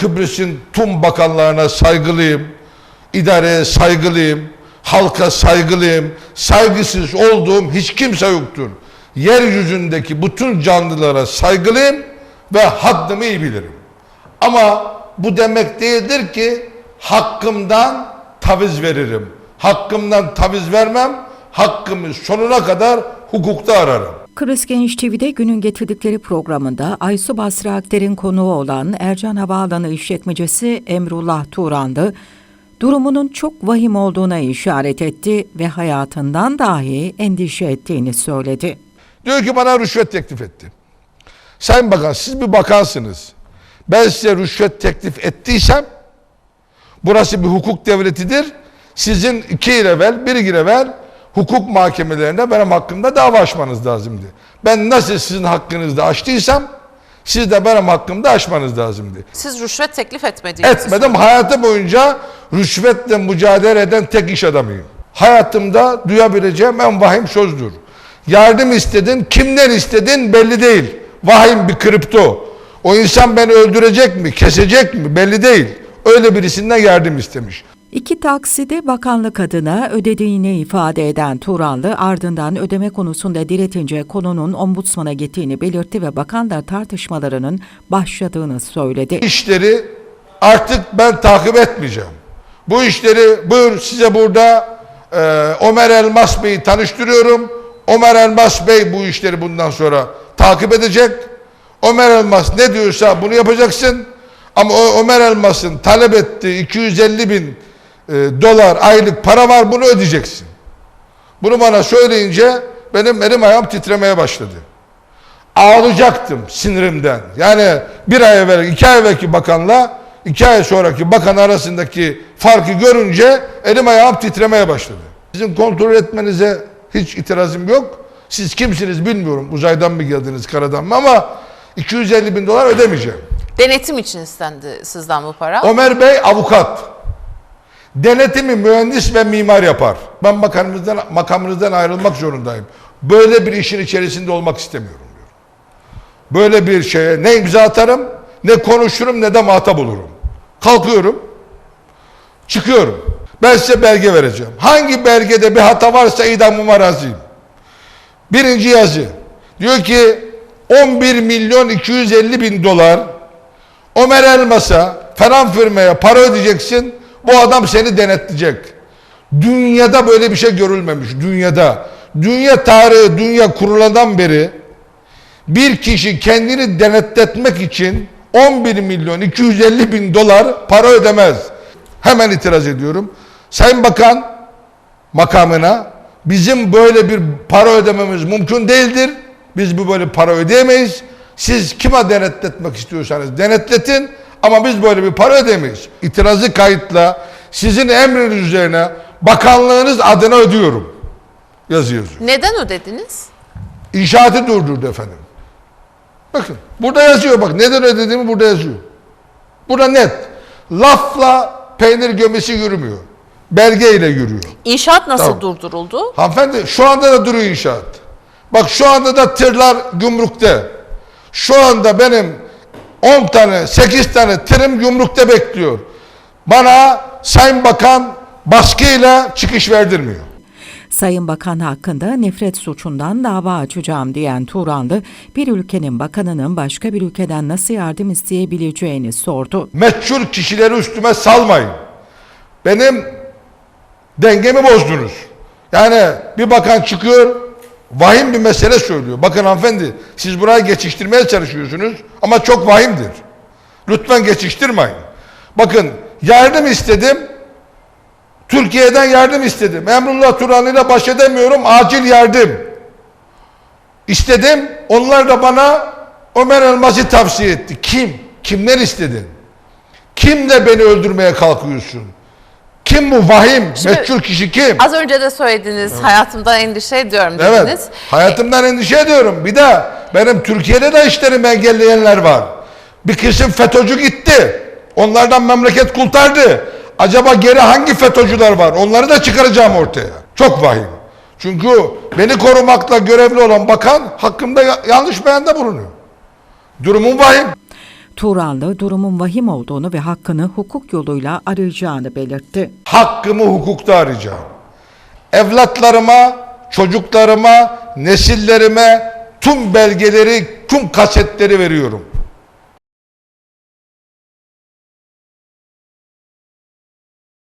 Kıbrıs'ın tüm bakanlarına saygılıyım. İdareye saygılıyım. Halka saygılıyım. Saygısız olduğum hiç kimse yoktur. Yeryüzündeki bütün canlılara saygılıyım ve haddimi iyi bilirim. Ama bu demek değildir ki hakkımdan taviz veririm. Hakkımdan taviz vermem. Hakkımı sonuna kadar hukukta ararım. Kıbrıs Genç TV'de günün getirdikleri programında Aysu Basri Akter'in konuğu olan Ercan Havaalanı işletmecisi Emrullah Turanlı, durumunun çok vahim olduğuna işaret etti ve hayatından dahi endişe ettiğini söyledi. Diyor ki bana rüşvet teklif etti. Sayın Bakan siz bir bakansınız. Ben size rüşvet teklif ettiysem burası bir hukuk devletidir. Sizin iki yıl evvel, bir yıl evvel hukuk mahkemelerinde benim hakkımda dava açmanız lazımdı. Ben nasıl sizin hakkınızda açtıysam siz de benim hakkımda açmanız lazımdı. Siz rüşvet teklif etmediğinizi Etmedim. Hayatım boyunca rüşvetle mücadele eden tek iş adamıyım. Hayatımda duyabileceğim en vahim sözdür. Yardım istedin, kimden istedin belli değil. Vahim bir kripto. O insan beni öldürecek mi, kesecek mi belli değil. Öyle birisinden yardım istemiş. İki takside bakanlık adına ödediğini ifade eden Turanlı ardından ödeme konusunda diretince konunun ombudsmana gittiğini belirtti ve bakanla tartışmalarının başladığını söyledi. İşleri artık ben takip etmeyeceğim. Bu işleri buyur size burada e, Ömer Elmas Bey'i tanıştırıyorum. Ömer Elmas Bey bu işleri bundan sonra takip edecek. Ömer Elmas ne diyorsa bunu yapacaksın. Ama Ömer Elmas'ın talep ettiği 250 bin e, dolar aylık para var bunu ödeyeceksin. Bunu bana söyleyince benim elim ayağım titremeye başladı ağlayacaktım sinirimden. Yani bir ay evvel, iki ay evvelki bakanla iki ay sonraki bakan arasındaki farkı görünce elim ayağım titremeye başladı. Sizin kontrol etmenize hiç itirazım yok. Siz kimsiniz bilmiyorum. Uzaydan mı geldiniz, karadan mı ama 250 bin dolar ödemeyeceğim. denetim için istendi sizden bu para. Ömer Bey avukat. Denetimi mühendis ve mimar yapar. Ben makamınızdan, makamınızdan ayrılmak zorundayım. Böyle bir işin içerisinde olmak istemiyorum diyor. Böyle bir şeye ne imza atarım, ne konuşurum, ne de muhatap olurum. Kalkıyorum, çıkıyorum. Ben size belge vereceğim. Hangi belgede bir hata varsa idamıma razıyım. Birinci yazı. Diyor ki 11 milyon 250 bin dolar Ömer Elmas'a falan firmaya para ödeyeceksin. Bu adam seni denetleyecek. Dünyada böyle bir şey görülmemiş. Dünyada. Dünya tarihi, dünya kurulandan beri bir kişi kendini denetletmek için 11 milyon 250 bin dolar para ödemez. Hemen itiraz ediyorum. Sayın Bakan makamına bizim böyle bir para ödememiz mümkün değildir. Biz bu böyle para ödeyemeyiz. Siz kime denetletmek istiyorsanız denetletin ama biz böyle bir para ödemeyiz. İtirazı kayıtla sizin emriniz üzerine bakanlığınız adına ödüyorum. Yazıyor. Neden ödediniz? İnşaatı durdurdu efendim. Bakın burada yazıyor bak neden ödediğimi burada yazıyor. Burada net. Lafla peynir gömesi yürümüyor. Belgeyle yürüyor. İnşaat nasıl Tamam. durduruldu? Hanımefendi şu anda da duruyor inşaat. Bak şu anda da tırlar gümrükte. Şu anda benim 10 tane 8 tane tırım gümrükte bekliyor. Bana Sayın Bakan baskıyla çıkış verdirmiyor. Sayın Bakan hakkında nefret suçundan dava açacağım diyen Turanlı, bir ülkenin bakanının başka bir ülkeden nasıl yardım isteyebileceğini sordu. meçhul kişileri üstüme salmayın. Benim dengemi bozdunuz. Yani bir bakan çıkıyor, vahim bir mesele söylüyor. Bakın hanımefendi, siz burayı geçiştirmeye çalışıyorsunuz ama çok vahimdir. Lütfen geçiştirmeyin. Bakın, yardım istedim, Türkiye'den yardım istedim. Emrullah Turan'ı ile baş edemiyorum, acil yardım. İstedim, onlar da bana Ömer Elmas'ı tavsiye etti. Kim? Kimden istedin? Kimle beni öldürmeye kalkıyorsun? Kim bu vahim, Şimdi- meçhul kişi kim? Az önce de söylediniz hayatımdan endişe ediyorum dediniz. Evet, hayatımdan endişe ediyorum. Bir de benim Türkiye'de de işlerimi engelleyenler var. Bir kısım FETÖ'cü gitti. Onlardan memleket kurtardı. Acaba geri hangi FETÖ'cüler var? Onları da çıkaracağım ortaya. Çok vahim. Çünkü beni korumakla görevli olan bakan hakkımda ya- yanlış beyanda bulunuyor. Durumum vahim. Turanlı durumun vahim olduğunu ve hakkını hukuk yoluyla arayacağını belirtti. Hakkımı hukukta arayacağım. Evlatlarıma, çocuklarıma, nesillerime tüm belgeleri, tüm kasetleri veriyorum.